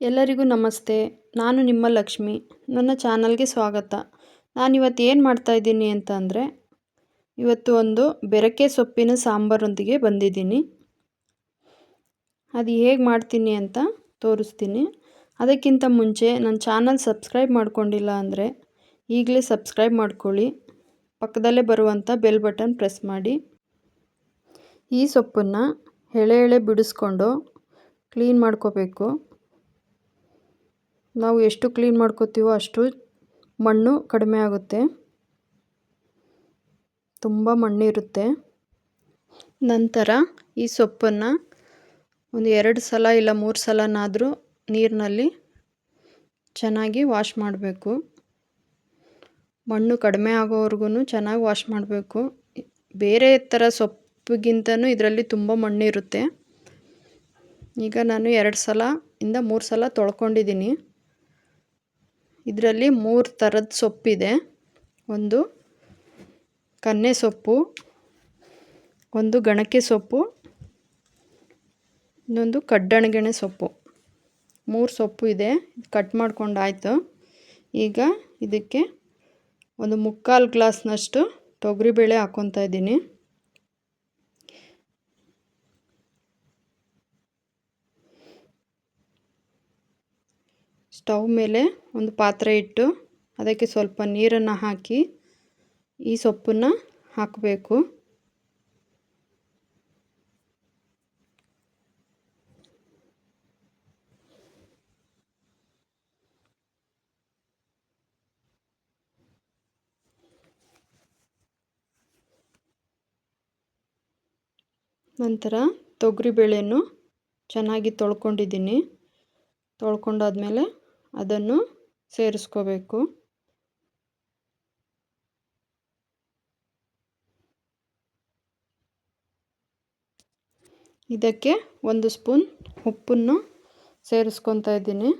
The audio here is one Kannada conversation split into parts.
ಎಲ್ಲರಿಗೂ ನಮಸ್ತೆ. ನಾನು ನಿಮ್ಮ ಲಕ್ಷ್ಮಿ. ನನ್ನ ಚಾನಲ್ಗೆ ಸ್ವಾಗತ. ನಾನಿವತ್ತು ಏನು ಮಾಡ್ತಾಯಿದ್ದೀನಿ ಅಂತ ಅಂದರೆ, ಇವತ್ತು ಒಂದು ಬೆರಕೆ ಸೊಪ್ಪಿನ ಸಾಂಬಾರೊಂದಿಗೆ ಬಂದಿದ್ದೀನಿ. ಅದು ಹೇಗೆ ಮಾಡ್ತೀನಿ ಅಂತ ತೋರಿಸ್ತೀನಿ. ಅದಕ್ಕಿಂತ ಮುಂಚೆ ನನ್ನ ಚಾನಲ್ ಸಬ್ಸ್ಕ್ರೈಬ್ ಮಾಡ್ಕೊಂಡಿಲ್ಲ ಅಂದರೆ, ಈಗಲೇ ಸಬ್ಸ್ಕ್ರೈಬ್ ಮಾಡ್ಕೊಳ್ಳಿ. ಪಕ್ಕದಲ್ಲೇ ಬರುವಂಥ ಬೆಲ್ ಬಟನ್ ಪ್ರೆಸ್ ಮಾಡಿ. ಈ ಸೊಪ್ಪನ್ನು ಎಳೆ ಎಳೆ ಬಿಡಿಸ್ಕೊಂಡು ಕ್ಲೀನ್ ಮಾಡ್ಕೋಬೇಕು. ನಾವು ಎಷ್ಟು ಕ್ಲೀನ್ ಮಾಡ್ಕೋತೀವೋ ಅಷ್ಟು ಮಣ್ಣು ಕಡಿಮೆ ಆಗುತ್ತೆ. ತುಂಬ ಮಣ್ಣಿರುತ್ತೆ. ನಂತರ ಈ ಸೊಪ್ಪನ್ನು ಒಂದು ಎರಡು ಸಲ ಇಲ್ಲ ಮೂರು ಸಲನಾದರೂ ನೀರಿನಲ್ಲಿ ಚೆನ್ನಾಗಿ ವಾಶ್ ಮಾಡಬೇಕು. ಮಣ್ಣು ಕಡಿಮೆ ಆಗೋವರೆಗೂ ಚೆನ್ನಾಗಿ ವಾಶ್ ಮಾಡಬೇಕು. ಬೇರೆ ಥರ ಸೊಪ್ಪಿಗಿಂತನೂ ಇದರಲ್ಲಿ ತುಂಬ ಮಣ್ಣಿರುತ್ತೆ. ಈಗ ನಾನು ಎರಡು ಸಲ ಇಂದ ಮೂರು ಸಲ ತೊಳ್ಕೊಂಡಿದ್ದೀನಿ. ಇದರಲ್ಲಿ ಮೂರು ಥರದ ಸೊಪ್ಪಿದೆ. ಒಂದು ಕನ್ನೆ ಸೊಪ್ಪು, ಒಂದು ಗಣಕೆ ಸೊಪ್ಪು, ಇನ್ನೊಂದು ಕಡ್ಡಣಗೆಣೆ ಸೊಪ್ಪು. ಮೂರು ಸೊಪ್ಪು ಇದೆ. ಕಟ್ ಮಾಡ್ಕೊಂಡಾಯಿತು ಈಗ ಇದಕ್ಕೆ ಒಂದು ಮುಕ್ಕಾಲು ಗ್ಲಾಸ್ನಷ್ಟು ತೊಗರಿಬೇಳೆ ಹಾಕ್ಕೊತಾ ಇದ್ದೀನಿ. ಸ್ಟವ್ ಮೇಲೆ ಒಂದು ಪಾತ್ರೆ ಇಟ್ಟು ಅದಕ್ಕೆ ಸ್ವಲ್ಪ ನೀರನ್ನು ಹಾಕಿ ಈ ಸೊಪ್ಪನ್ನು ಹಾಕಬೇಕು. ನಂತರ ತೊಗರಿಬೇಳೆಯನ್ನು ಚೆನ್ನಾಗಿ ತೊಳ್ಕೊಂಡಿದ್ದೀನಿ. ತೊಳ್ಕೊಂಡಾದ್ಮೇಲೆ ಅದನ್ನು ಸೇರಿಸ್ಕೋಬೇಕು. ಇದಕ್ಕೆ ಒಂದು ಸ್ಪೂನ್ ಉಪ್ಪನ್ನು ಸೇರಿಸ್ಕೊತಾ ಇದ್ದೀನಿ.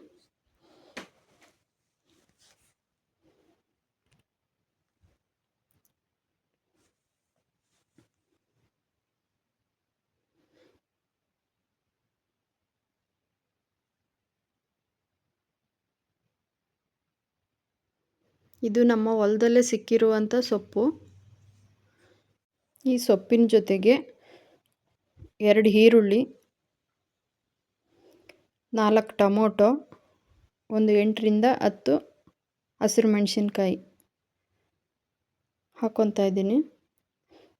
ಇದು ನಮ್ಮ ಹೊಲದಲ್ಲೇ ಸಿಕ್ಕಿರುವಂಥ ಸೊಪ್ಪು. ಈ ಸೊಪ್ಪಿನ ಜೊತೆಗೆ ಎರಡು ಈರುಳ್ಳಿ, ನಾಲ್ಕು ಟೊಮೊಟೊ, ಒಂದು ಎಂಟರಿಂದ ಹತ್ತು ಹಸಿರು ಮೆಣಸಿನ್ಕಾಯಿ ಹಾಕ್ಕೊತಾ ಇದ್ದೀನಿ.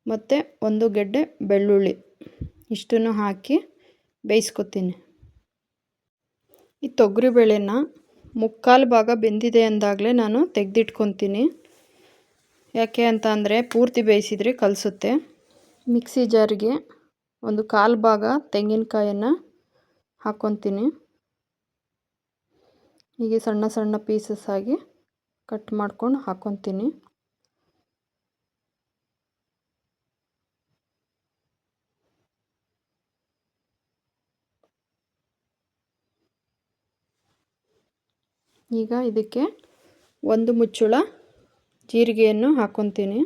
ಮತ್ತು ಒಂದು ಗೆಡ್ಡೆ ಬೆಳ್ಳುಳ್ಳಿ, ಇಷ್ಟನ್ನು ಹಾಕಿ ಬೇಯಿಸ್ಕೊತೀನಿ. ಈ ತೊಗರಿಬೇಳೆನ ಮುಕ್ಕಾಲು ಭಾಗ ಬೆಂದಿದೆ ಅಂದಾಗಲೇ ನಾನು ತೆಗೆದಿಟ್ಕೊತೀನಿ. ಯಾಕೆ ಅಂತ ಅಂದರೆ ಪೂರ್ತಿ ಬೇಯಿಸಿದರೆ ಕಲಿಸುತ್ತೆ. ಮಿಕ್ಸಿ ಜಾರಿಗೆ ಒಂದು ಕಾಲು ಭಾಗ ತೆಂಗಿನಕಾಯನ್ನು ಹಾಕ್ಕೊತೀನಿ. ಹೀಗೆ ಸಣ್ಣ ಸಣ್ಣ ಪೀಸಸ್ ಆಗಿ ಕಟ್ ಮಾಡ್ಕೊಂಡು ಹಾಕ್ಕೊತೀನಿ. ಈಗ ಇದಕ್ಕೆ ಒಂದು ಮುಚ್ಚುಳ ಜೀರಿಗೆಯನ್ನು ಹಾಕ್ಕೊತೀನಿ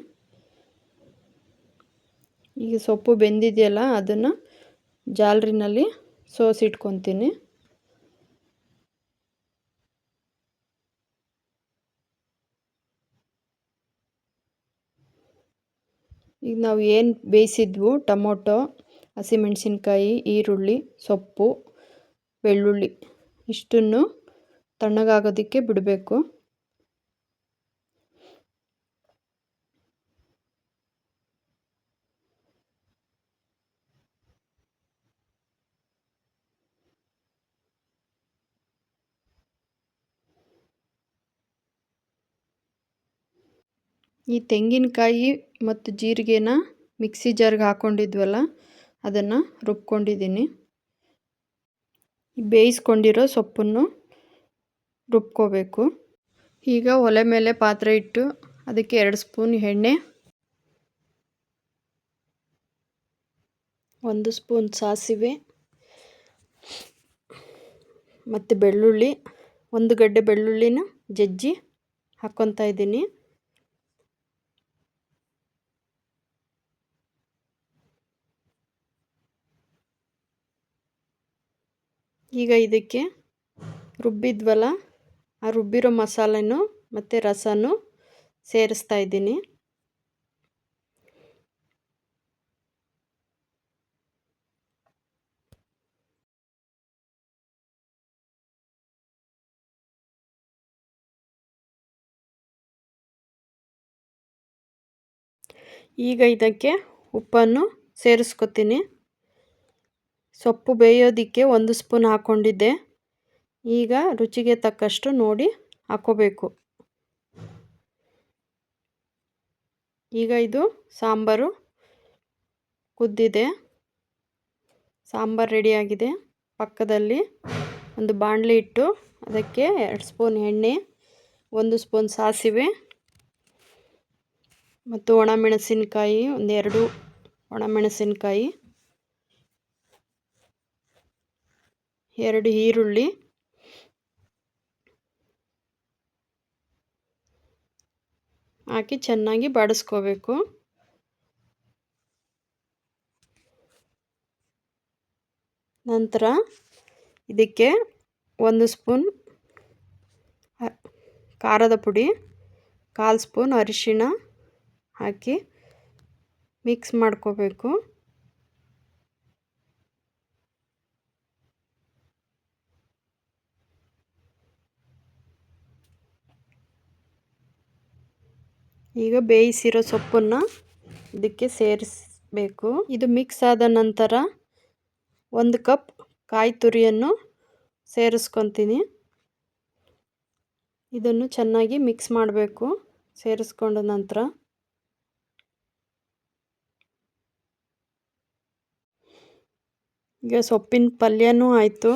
ಈಗ ಸೊಪ್ಪು ಬೆಂದಿದೆಯಲ್ಲ, ಅದನ್ನು ಜಾಲರಿನಲ್ಲಿ ಸೋಸಿಟ್ಕೊತೀನಿ. ಈಗ ನಾವು ಏನು ಬೇಯಿಸಿದ್ವು? ಟೊಮೊಟೊ, ಹಸಿಮೆಣಸಿನ್ಕಾಯಿ, ಈರುಳ್ಳಿ, ಸೊಪ್ಪು, ಬೆಳ್ಳುಳ್ಳಿ, ಇಷ್ಟನ್ನು ತಣ್ಣಗಾಗೋದಕ್ಕೆ ಬಿಡಬೇಕು. ಈ ತೆಂಗಿನಕಾಯಿ ಮತ್ತು ಜೀರಿಗೆನ ಮಿಕ್ಸಿ ಜಾರ್ಗೆ ಹಾಕ್ಕೊಂಡಿದ್ವಲ್ಲ ಅದನ್ನು ರುಬ್ಕೊಂಡಿದ್ದೀನಿ. ಬೇಯಿಸ್ಕೊಂಡಿರೋ ಸೊಪ್ಪನ್ನು ರುಬ್ಕೋಬೇಕು. ಈಗ ಒಲೆ ಮೇಲೆ ಪಾತ್ರೆ ಇಟ್ಟು ಅದಕ್ಕೆ ಎರಡು ಸ್ಪೂನ್ ಎಣ್ಣೆ, ಒಂದು ಸ್ಪೂನ್ ಸಾಸಿವೆ ಮತ್ತು ಬೆಳ್ಳುಳ್ಳಿ, ಒಂದು ಗಡ್ಡೆ ಬೆಳ್ಳುಳ್ಳಿನ ಜಜ್ಜಿ ಹಾಕ್ಕೊತಾ ಇದ್ದೀನಿ. ಈಗ ಇದಕ್ಕೆ ರುಬ್ಬಿದ್ವಲ್ಲ ಆ ರುಬ್ಬಿರೋ ಮಸಾಲೆನೂ ಮತ್ತು ರಸನೂ ಸೇರಿಸ್ತಾ ಇದ್ದೀನಿ. ಈಗ ಇದಕ್ಕೆ ಉಪ್ಪನ್ನು ಸೇರಿಸ್ಕೊತೀನಿ. ಸೊಪ್ಪು ಬೇಯೋದಕ್ಕೆ ಒಂದು ಸ್ಪೂನ್ ಹಾಕ್ಕೊಂಡಿದ್ದೆ. ಈಗ ರುಚಿಗೆ ತಕ್ಕಷ್ಟು ನೋಡಿ ಹಾಕೋಬೇಕು. ಈಗ ಇದು ಸಾಂಬಾರು ಕುದ್ದಿದೆ. ಸಾಂಬಾರು ರೆಡಿಯಾಗಿದೆ ಪಕ್ಕದಲ್ಲಿ ಒಂದು ಬಾಣಲಿ ಇಟ್ಟು ಅದಕ್ಕೆ ಎರಡು ಸ್ಪೂನ್ ಎಣ್ಣೆ, ಒಂದು ಸ್ಪೂನ್ ಸಾಸಿವೆ ಮತ್ತು ಒಣಮೆಣಸಿನ್ಕಾಯಿ, ಒಂದೆರಡು ಒಣಮೆಣಸಿನ್ಕಾಯಿ, ಎರಡು ಈರುಳ್ಳಿ ಹಾಕಿ ಚೆನ್ನಾಗಿ ಬಾಡಿಸ್ಕೋಬೇಕು. ನಂತರ ಇದಕ್ಕೆ ಒಂದು ಸ್ಪೂನ್ ಖಾರದ ಪುಡಿ, ಕಾಲು ಸ್ಪೂನ್ ಅರಿಶಿಣ ಹಾಕಿ ಮಿಕ್ಸ್ ಮಾಡ್ಕೋಬೇಕು. ಈಗ ಬೇಯಿಸಿರೋ ಸೊಪ್ಪನ್ನು ಇದಕ್ಕೆ ಸೇರಿಸಬೇಕು. ಇದು ಮಿಕ್ಸ್ ಆದ ನಂತರ ಒಂದು ಕಪ್ ಕಾಯಿ ತುರಿಯನ್ನು ಸೇರಿಸ್ಕೊತೀನಿ. ಇದನ್ನು ಚೆನ್ನಾಗಿ ಮಿಕ್ಸ್ ಮಾಡಬೇಕು. ಸೇರಿಸ್ಕೊಂಡ ನಂತರ ಈಗ ಸೊಪ್ಪಿನ ಪಲ್ಯನೂ ಆಯಿತು.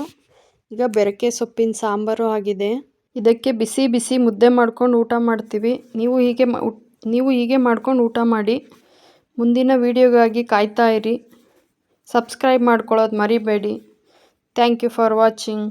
ಈಗ ಬೆರಕೆ ಸೊಪ್ಪಿನ ಸಾಂಬಾರು ಆಗಿದೆ. ಇದಕ್ಕೆ ಬಿಸಿ ಬಿಸಿ ಮುದ್ದೆ ಮಾಡ್ಕೊಂಡು ಊಟ ಮಾಡ್ತೀವಿ. ನೀವು ಹೀಗೆ ನೀವು ಹೀಗೆ ಮಾಡ್ಕೊಂಡು ಊಟ ಮಾಡಿ ಮುಂದಿನ ವೀಡಿಯೋಗಾಗಿ ಕಾಯ್ತಾ ಇರಿ. ಸಬ್ಸ್ಕ್ರೈಬ್ ಮಾಡ್ಕೊಳ್ಳೋದು ಮರಿಬೇಡಿ. Thank you for watching